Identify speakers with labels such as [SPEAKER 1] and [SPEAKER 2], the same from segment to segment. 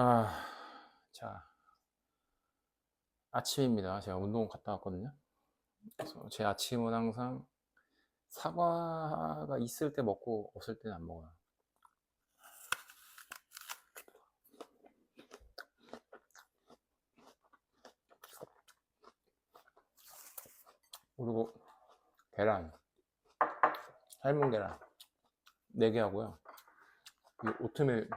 [SPEAKER 1] 아, 자, 아침입니다. 제가 운동 갔다 왔거든요. 그래서 제 아침은 항상 사과가 있을 때 먹고 없을 때는 안 먹어요. 그리고 계란, 삶은 계란 4개 하고요. 이 오트밀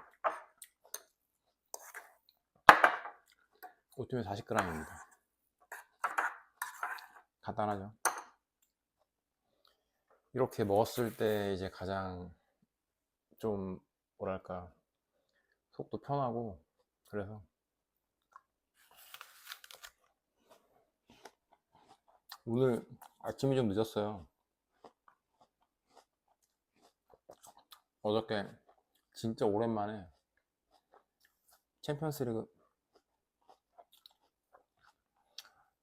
[SPEAKER 1] 오트밀 40g입니다. 간단하죠. 이렇게 먹었을 때 이제 가장 좀 뭐랄까 속도 편하고 그래서 오늘 아침이 좀 늦었어요. 어저께 진짜 오랜만에 챔피언스 리그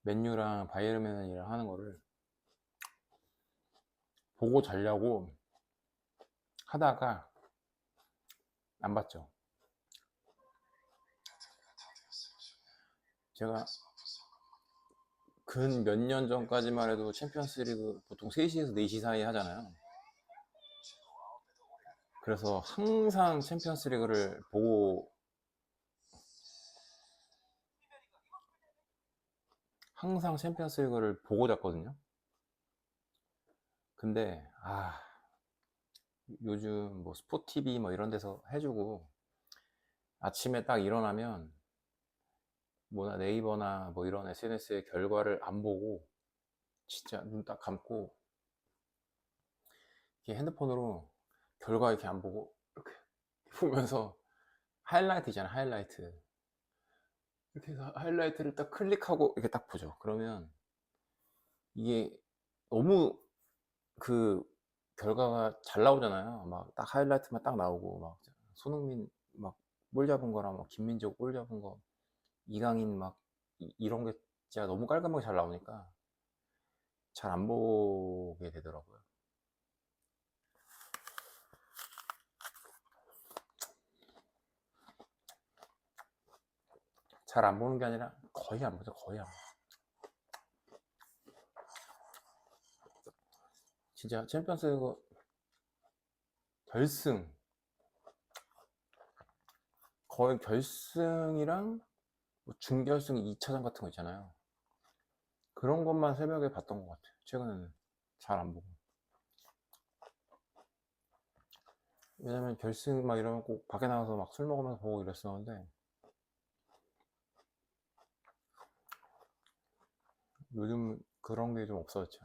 [SPEAKER 1] 맨유랑 바이에른미넨이랑 하는 거를 보고 자려고 하다가 안 봤죠. 제가 근 몇 년 전까지만 해도 챔피언스 리그 보통 3시에서 4시 사이에 하잖아요. 그래서 항상 챔피언스 리그를 보고 항상 챔피언스 리그를 보고 잤거든요. 근데 아 요즘 뭐 스포티비 뭐 이런 데서 해주고 아침에 딱 일어나면 뭐나 네이버나 뭐 이런 SNS의 결과를 안 보고 진짜 눈 딱 감고 이렇게 핸드폰으로 결과 이렇게 안 보고 이렇게 보면서 하이라이트 있잖아 하이라이트 이렇게 해서 하이라이트를 딱 클릭하고 이렇게 딱 보죠. 그러면 이게 너무 그 결과가 잘 나오잖아요. 막 딱 하이라이트만 딱 나오고 막 손흥민 막 볼 잡은 거랑 막 김민재 볼 잡은 거 이강인 막 이- 이런 게 진짜 너무 깔끔하게 잘 나오니까 잘 안 보게 되더라고요 잘 안 보는 게 아니라 거의 안 보죠 거의 안 봐. 진짜 챔피언스 리그 결승. 거의 결승이랑 뭐 준결승 2차전 같은 거 있잖아요. 그런 것만 새벽에 봤던 것 같아요. 최근에는 잘 안 보고. 왜냐면 결승 막 이러면 꼭 밖에 나가서 막 술 먹으면서 보고 이랬었는데 요즘 그런 게 좀 없어졌죠.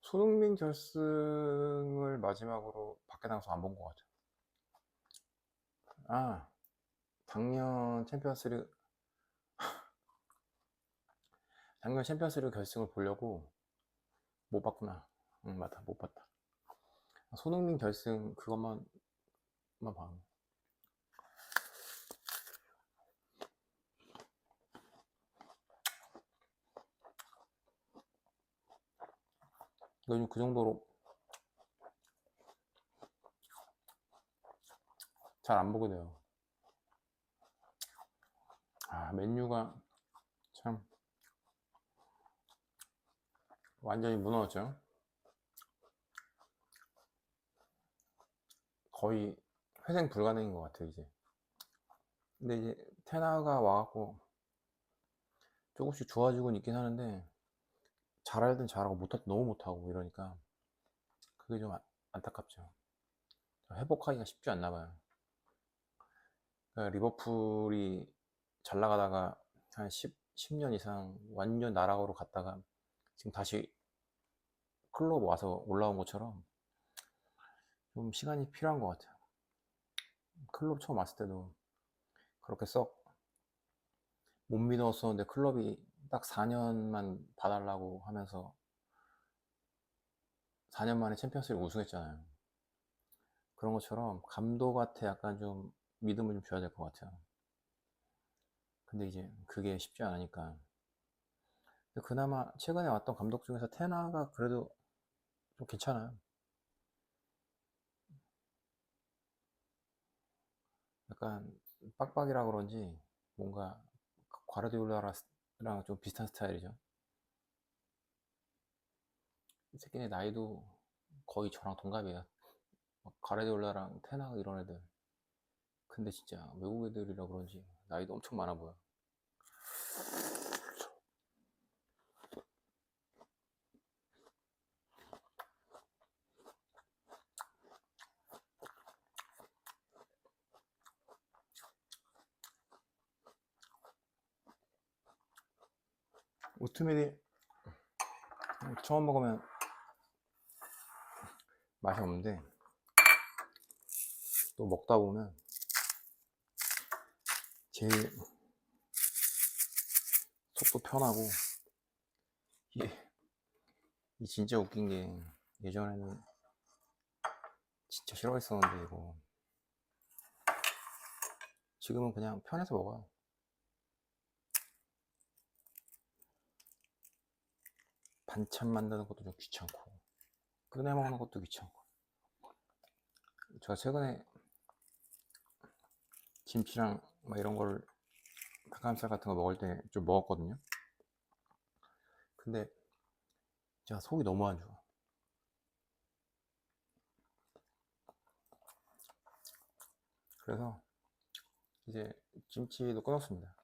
[SPEAKER 1] 손흥민 결승을 마지막으로 밖에 나가서 안 본 것 같아요. 아, 작년 챔피언스리그 작년 챔피언스리그 결승을 보려고 못 봤구나. 응, 맞다, 못 봤다. 손흥민 결승 그것만 만 봐. 요즘 그 정도로 잘 안 보게 돼요. 아, 맨유가 참 완전히 무너졌죠. 거의 회생 불가능인 것 같아요, 이제. 근데 이제 테나가 와갖고 조금씩 좋아지고는 있긴 하는데 잘할 땐 잘하고 못할 땐 너무 못하고 이러니까 그게 좀 안- 안타깝죠. 회복하기가 쉽지 않나 봐요. 그러니까 리버풀이 잘 나가다가 한 10, 10년 이상 완전 나락으로 갔다가 지금 다시 클럽 와서 올라온 것처럼 좀 시간이 필요한 것 같아요. 클럽 처음 왔을 때도 그렇게 썩 못 믿었었는데 클럽이 딱 4년만 봐달라고 하면서 4년 만에 챔피언스리그 우승했잖아요. 그런 것처럼 감독한테 약간 좀 믿음을 좀 줘야 될 것 같아요. 근데 이제 그게 쉽지 않으니까. 그나마 최근에 왔던 감독 중에서 테나가 그래도 좀 괜찮아요. 약간 빡빡이라 그런지 뭔가 과르디올라 랑 좀 비슷한 스타일이죠. 이 새끼네 나이도 거의 저랑 동갑이에요. 과르디올라랑 테나가 이런 애들. 근데 진짜 외국 애들이라 그런지 나이도 엄청 많아 보여. 오트밀이 처음 먹으면 맛이 없는데 또 먹다 보면 제일 속도 편하고 이게 이 진짜 웃긴 게 예전에는 진짜 싫어했었는데 이거. 지금은 그냥 편해서 먹어요 반찬 만드는 것도 좀 귀찮고 꺼내 먹는 것도 귀찮고. 제가 최근에 김치랑 막 이런 걸 닭가슴살 같은 거 먹을 때 좀 먹었거든요. 근데 제가 속이 너무 안 좋아. 그래서 이제 김치도 끊었습니다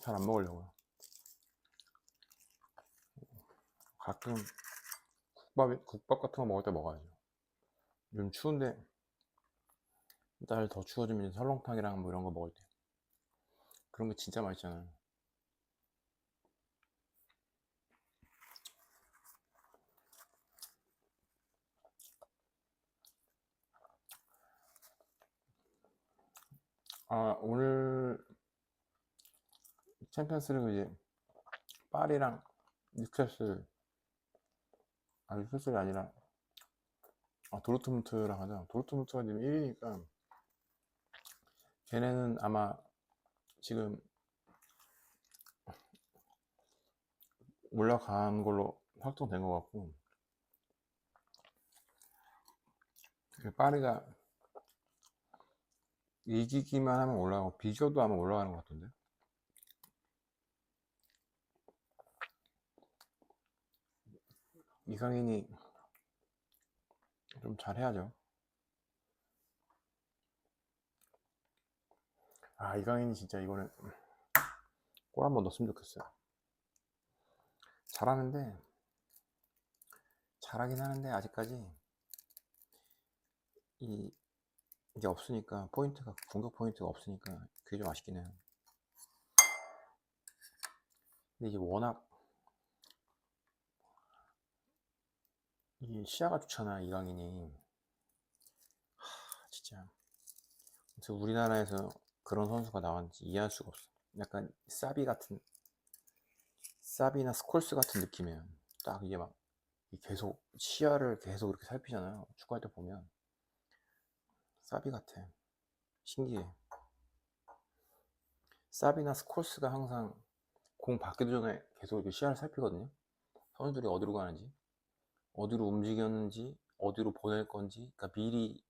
[SPEAKER 1] 잘 안 먹으려고요. 가끔 국밥, 국밥 같은 거 먹을 때 먹어야죠. 요즘 추운데 날 더 추워지면 설렁탕이랑 뭐 이런 거 먹을 때. 그런 거 진짜 맛있잖아요. 아 오늘 챔피언스리그 이제 파리랑 뉴캐슬 아 뉴캐슬이 아니라 아 도르트문트랑 하자. 도르트문트가 지금 1위니까 걔네는 아마 지금 올라간 걸로 확정된 것 같고 파리가 이기기만 하면 올라가고 비교도 아마 올라가는 것 같은데 이강인이 좀 잘해야죠. 아 이강인이 진짜 이거는 골 한번 넣었으면 좋겠어요. 잘하는데 잘하긴 하는데 아직까지 이 이게 없으니까 포인트가 공격 포인트가 없으니까 그게 좀 아쉽긴 해요. 근데 이게 워낙 이 시야가 좋잖아 이강인이. 하, 진짜. 그래서 우리나라에서 그런 선수가 나왔는지 이해할 수가 없어. 약간 사비 같은 사비나 스콜스 같은 느낌이에요. 딱 이게 막 계속 시야를 계속 이렇게 살피잖아요. 축구할 때 보면. 사비 같아. 신기해. 사비나 스콜스가 항상 공 받기도 전에 계속 이렇게 시야를 살피거든요. 선수들이 어디로 가는지 어디로 움직였는지 어디로 보낼 건지 그러니까 미리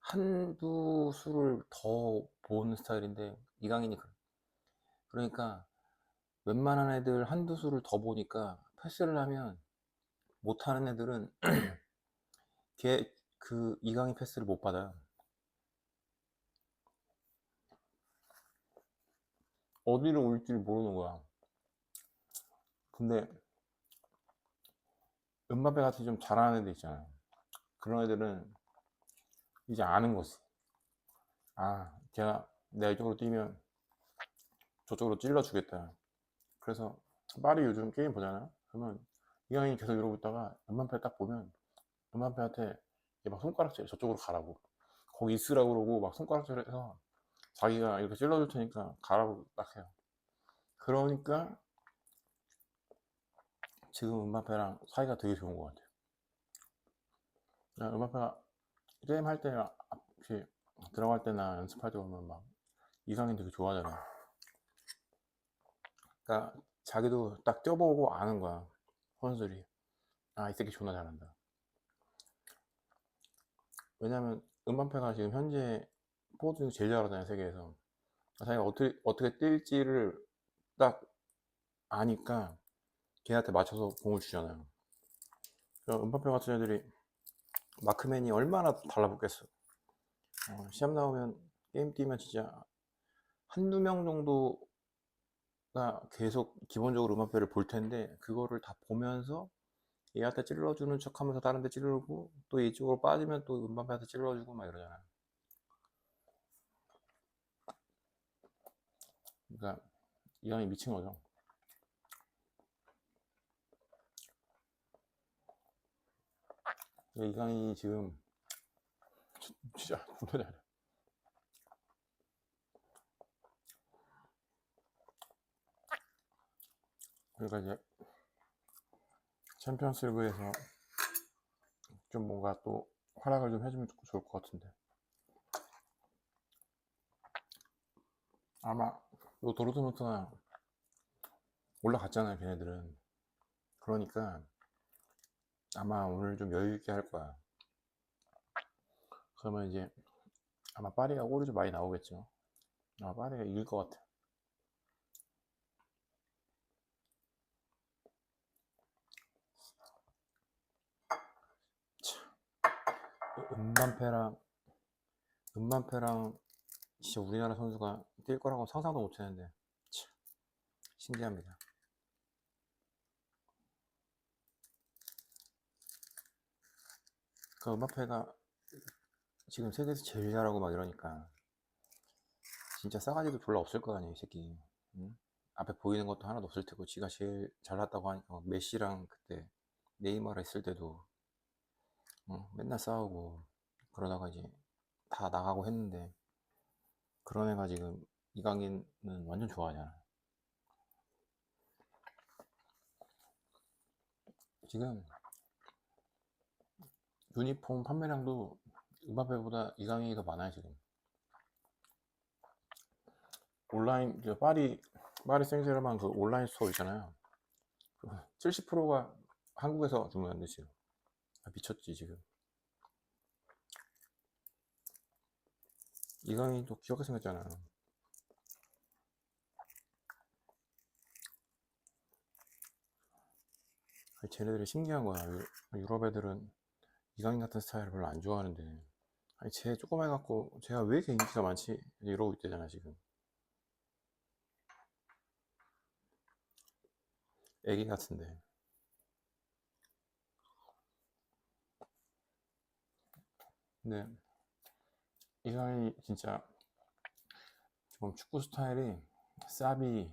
[SPEAKER 1] 한두 수를 더 보는 스타일인데 이강인이 그래. 그러니까 웬만한 애들 한두 수를 더 보니까 패스를 하면 못하는 애들은 걔 그 이강인 패스를 못 받아요. 어디로 올지를 모르는 거야. 근데 은바페 같이 좀 잘하는 애들 있잖아요. 그런 애들은 이제 아는 거지. 아 걔가 내가 이쪽으로 뛰면 저쪽으로 찔러 주겠다. 그래서 파리 요즘 게임 보잖아요 그러면 이강인이 계속 이러고 있다가 은바페 딱 보면 은바페한테 막 손가락질 저쪽으로 가라고. 거기 있으라고 그러고 막 손가락질해서 자기가 이렇게 찔러줄 테니까 가라고 딱 해요. 그러니까 지금 음바페랑 사이가 되게 좋은 것 같아요. 음바페가 게임 할때 이렇게 들어갈 때나 연습할 때 보면 막 이강인 되게 좋아하잖아 그러니까 자기도 딱 뛰어보고 아는 거야 선수들이. 아이 새끼 존나 잘한다. 왜냐면 음반페가 지금 현재 포워드 중에 제일 잘하잖아요 세계에서. 아, 자기가 어떻게 어떻게 뛸지를 딱 아니까 걔한테 맞춰서 공을 주잖아요. 음반페 같은 애들이 마크맨이 얼마나 달라붙겠어 어, 시합 나오면 게임 뛰면 진짜 한두 명 정도가 계속 기본적으로 음악배를 볼 텐데 그거를 다 보면서 얘한테 찔러주는 척 하면서 다른 데 찔러주고 또 이쪽으로 빠지면 또 음반배한테 찔러주고 막 이러잖아요. 그러니까 이강이 미친 거죠 이강이 지금 진짜 존나 잘해 그러니까 이제 챔피언스 리그에서 좀 뭔가 또 활약을 좀 해주면 좋을 것 같은데. 아마 요 도르트문트가 올라갔잖아요 걔네들은. 그러니까 아마 오늘 좀 여유 있게 할 거야. 그러면 이제 아마 파리가 골이 좀 많이 나오겠죠. 아마 파리가 이길 것 같아. 음반패랑 음반패랑 진짜 우리나라 선수가 뛸 거라고 상상도 못 했는데. 참 신기합니다 그 음반패가 지금 세계에서 제일 잘하고 막 이러니까 진짜 싸가지도 별로 없을 거 아니에요 이 새끼 응? 앞에 보이는 것도 하나도 없을 테고 지가 제일 잘났다고 하니까 메시랑 그때 네이마르 했을 때도 어, 맨날 싸우고 그러다가 이제 다 나가고 했는데 그런 애가 지금 이강인은 완전 좋아하잖아 지금 유니폼 판매량도 음바페보다 이강인이 더 많아요 지금. 온라인 그 파리 파리 생제르맹 그 온라인 스토어 있잖아요. 70%가 한국에서 주문한대 지금. 아, 미쳤지 지금. 이강인도 귀엽게 생겼잖아 아니, 쟤네들이 신기한 거야. 유- 유럽 애들은 이강인 같은 스타일을 별로 안 좋아하는데. 아니 쟤 조그만 해갖고 쟤가 왜 이렇게 인기가 많지? 이러고 있대잖아 지금. 애기 같은데. 근데 이강인이 진짜 지금 축구 스타일이 사비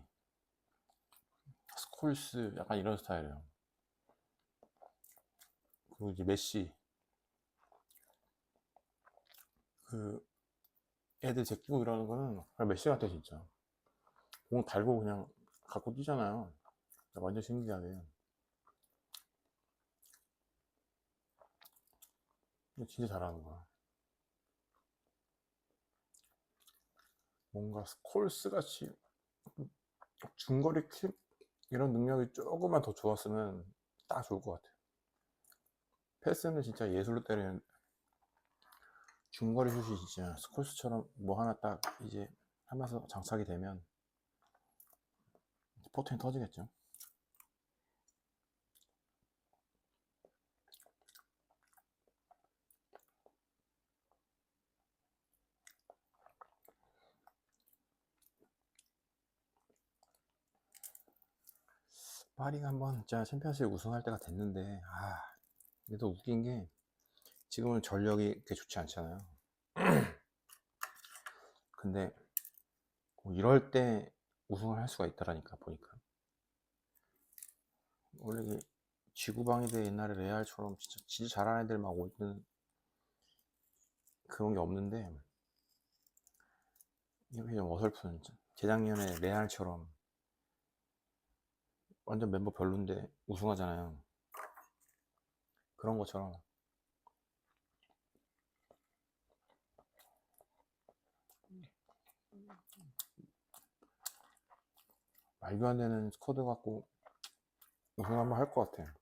[SPEAKER 1] 스콜스 약간 이런 스타일이에요. 그리고 이제 메시 그 애들 제끼고 이러는 거는 그냥 메시 같아 진짜. 공 달고 그냥 갖고 뛰잖아요. 완전 신기하게. 근데 진짜 잘하는 거야. 뭔가 스콜스 같이 중거리 킥 이런 능력이 조금만 더 좋았으면 딱 좋을 것 같아 패스는 진짜 예술로 때리는 중거리 슛이 진짜 스콜스처럼 뭐 하나 딱 이제 하면서 장착이 되면 포텐이 터지겠죠. 파리가 한번 진짜 챔피언스리그 우승할 때가 됐는데 아또 웃긴 게 지금은 전력이 그렇게 좋지 않잖아요. 근데 뭐 이럴 때 우승을 할 수가 있다라니까 보니까. 원래 지구방위대 옛날에 레알처럼 진짜, 진짜 잘하는 애들만 오고 있는 그런 게 없는데 이게 좀 어설픈 재작년에 레알처럼 완전 멤버 별론데 우승하잖아요. 그런 것처럼 말도 안 되는 스쿼드 갖고 우승 한번 할 것 같아.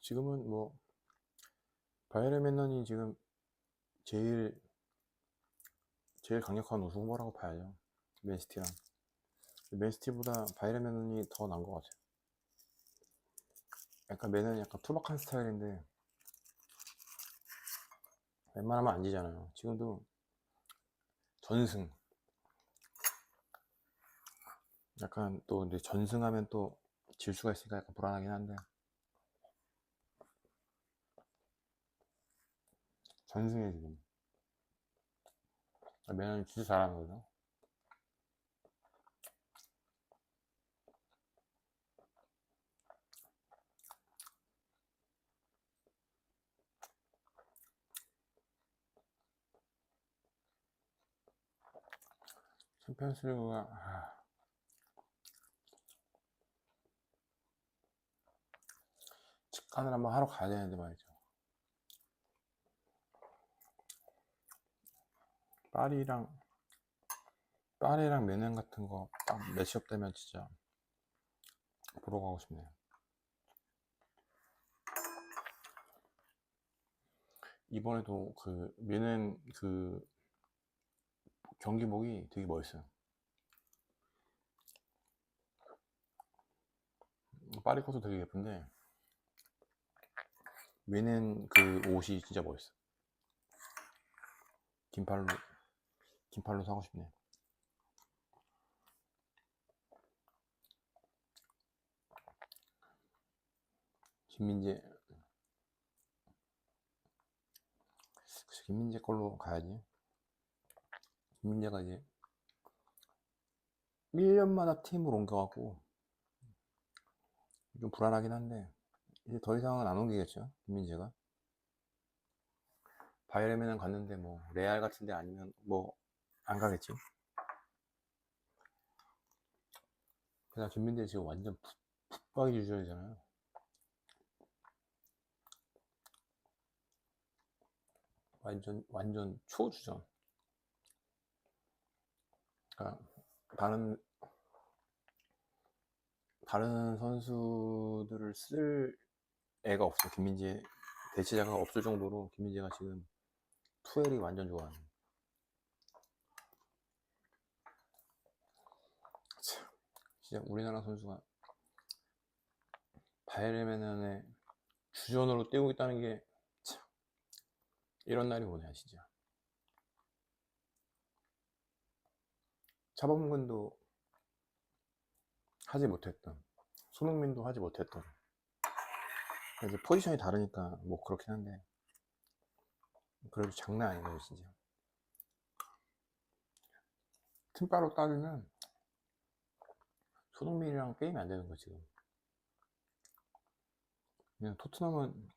[SPEAKER 1] 지금은 뭐 바이에른 맨넌이 지금 제일 제일 강력한 우승 후보라고 봐야죠. 맨시티랑 맨시티보다 바이에른 맨넌이 더 나은 것 같아요. 약간 맨은 약간 투박한 스타일인데 웬만하면 안 지잖아요. 지금도 전승. 약간 또 근데 전승하면 또 질 수가 있으니까 약간 불안하긴 한데. 전승해 지금. 매년 진짜 잘하는 거죠 챔피언스리그가 아, 직관을 한번 하러 가야 되는데 말이죠 파리랑 파리랑 메넨 같은 거 딱 매치업 되면 진짜 보러 가고 싶네요. 이번에도 그 메넨 그 경기복이 되게 멋있어요. 파리 것도 되게 예쁜데 메넨 그 옷이 진짜 멋있어. 긴팔로 긴팔로 사고 싶네. 김민재 그치, 김민재 걸로 가야지. 김민재가 이제 1년마다 팀을 옮겨갖고 좀 불안하긴 한데 이제 더 이상은 안 옮기겠죠 김민재가. 바이에른은 갔는데 뭐 레알 같은데 아니면 뭐 안 가겠지. 그냥 김민재 지금 완전 푹, 푹박이 유저이잖아요. 완전 완전 초주전 그러니까 다른 다른 선수들을 쓸 애가 없어 김민재 대체자가 없을 정도로 김민재가 지금 투엘이 완전 좋아하는. 참, 진짜 우리나라 선수가 바이에른의 주전으로 뛰고 있다는 게 참, 이런 날이 오네요 진짜 차범근도 하지 못했던 손흥민도 하지 못했던. 그래서 포지션이 다르니까 뭐 그렇긴 한데 그래도 장난 아니네요 진짜. 팀바로 따지면 손흥민이랑 게임이 안 되는 거 지금. 그냥 토트넘은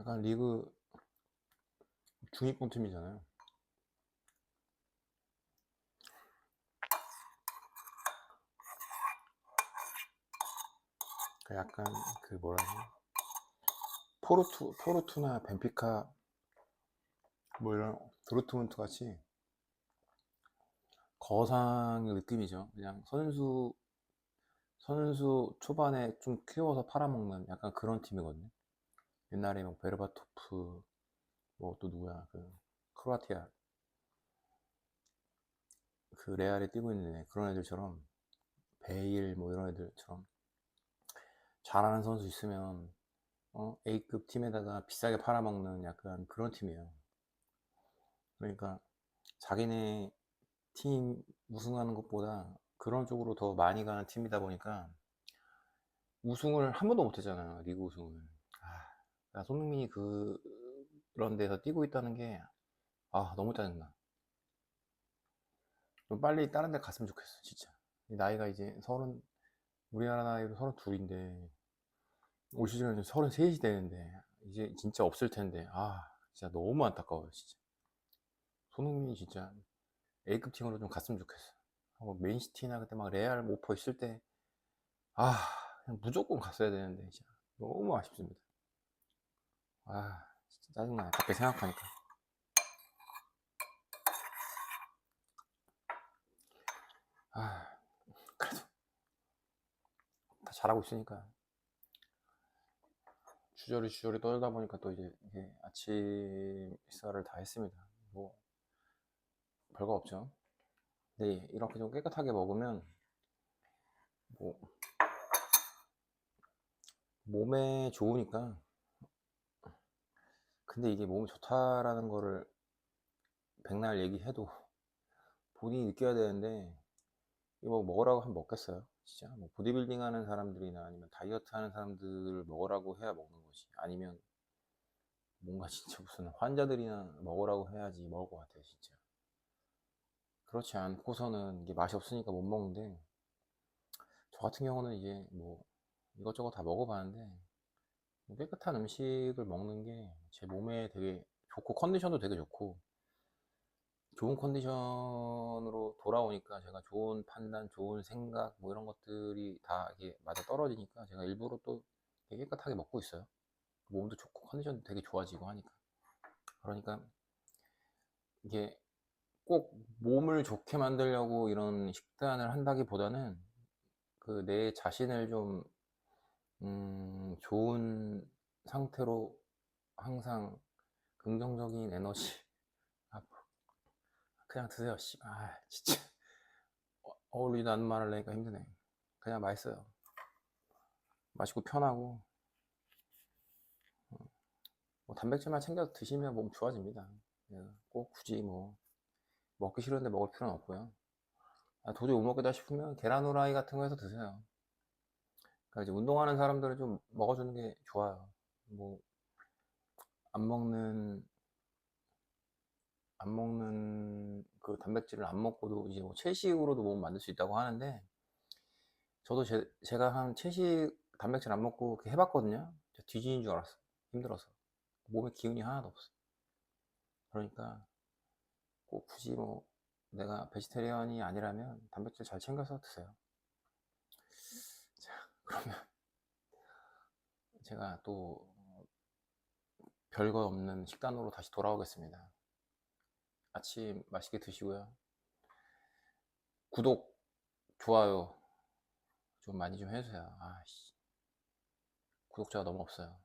[SPEAKER 1] 약간 리그 중위권 팀이잖아요 약간 그 뭐라 해야 포르투 포르투나 벤피카 뭐 이런 도르트문트 같이 거상의 느낌이죠. 그냥 선수 선수 초반에 좀 키워서 팔아먹는 약간 그런 팀이거든요. 옛날에 뭐 베르바토프 뭐 또 누구야 그 크로아티아 그 레알에 뛰고 있는 애 그런 애들처럼 베일 뭐 이런 애들처럼 잘하는 선수 있으면 어, A급 팀에다가 비싸게 팔아먹는 약간 그런 팀이에요. 그러니까 자기네 팀 우승하는 것보다 그런 쪽으로 더 많이 가는 팀이다 보니까 우승을 한 번도 못했잖아요. 리그 우승을. 아, 나 손흥민이 그, 그런 데서 뛰고 있다는 게, 아, 너무 짜증나. 좀 빨리 다른 데 갔으면 좋겠어, 진짜. 나이가 이제 서른, 우리나라 나이로 서른 둘인데, 올 시즌은 33이 되는데 이제 진짜 없을 텐데. 아 진짜 너무 안타까워요 진짜. 손흥민이 진짜 A급 팀으로 좀 갔으면 좋겠어 뭐 맨시티나 그때 막 레알 오퍼 있을 때 아 그냥 무조건 갔어야 되는데 진짜 너무 아쉽습니다. 아 진짜 짜증나 갑자기 생각하니까. 아 그래도 다 잘하고 있으니까 주저리 주저리 떨다 보니까 또 이제 이게 아침 식사를 다 했습니다. 뭐 별거 없죠. 네, 이렇게 좀 깨끗하게 먹으면 뭐 몸에 좋으니까. 근데 이게 몸에 좋다라는 거를 백날 얘기해도 본인이 느껴야 되는데 이거 뭐 먹으라고 하면 먹겠어요? 진짜 뭐 보디빌딩 하는 사람들이나 아니면 다이어트 하는 사람들을 먹으라고 해야 먹는 거지. 아니면 뭔가 진짜 무슨 환자들이나 먹으라고 해야지 먹을 것 같아요 진짜. 그렇지 않고서는 이게 맛이 없으니까 못 먹는데 저 같은 경우는 이제 뭐 이것저것 다 먹어봤는데 뭐 깨끗한 음식을 먹는 게 제 몸에 되게 좋고 컨디션도 되게 좋고 좋은 컨디션으로 돌아오니까 제가 좋은 판단, 좋은 생각 뭐 이런 것들이 다 이게 맞아 떨어지니까 제가 일부러 또 깨끗하게 먹고 있어요. 몸도 좋고 컨디션도 되게 좋아지고 하니까. 그러니까 이게 꼭 몸을 좋게 만들려고 이런 식단을 한다기보다는 그 내 자신을 좀 음, 좋은 상태로 항상 긍정적인 에너지 아, 그냥 드세요. 씨. 아, 진짜 어, 어울리지도 않는 말을 하니까 힘드네. 그냥 맛있어요. 맛있고 편하고 어, 뭐 단백질만 챙겨 드시면 몸 좋아집니다. 예, 꼭 굳이 뭐 먹기 싫은데 먹을 필요는 없고요. 아, 도저히 못 먹겠다 싶으면 계란 후라이 같은 거 해서 드세요. 그러니까 이제 운동하는 사람들은 좀 먹어주는 게 좋아요. 뭐 안 먹는 안 먹는 그 단백질을 안 먹고도 이제 뭐 채식으로도 몸 만들 수 있다고 하는데 저도 제, 제가 한 채식 단백질 안 먹고 해봤거든요. 저 뒤지는 줄 알았어. 힘들어서 몸에 기운이 하나도 없어. 그러니까 꼭 굳이 뭐 내가 베지테리언이 아니라면 단백질 잘 챙겨서 드세요. 자, 그러면 제가 또 별거 없는 식단으로 다시 돌아오겠습니다. 아침 맛있게 드시고요. 구독, 좋아요 좀 많이 좀 해주세요. 아씨, 구독자가 너무 없어요.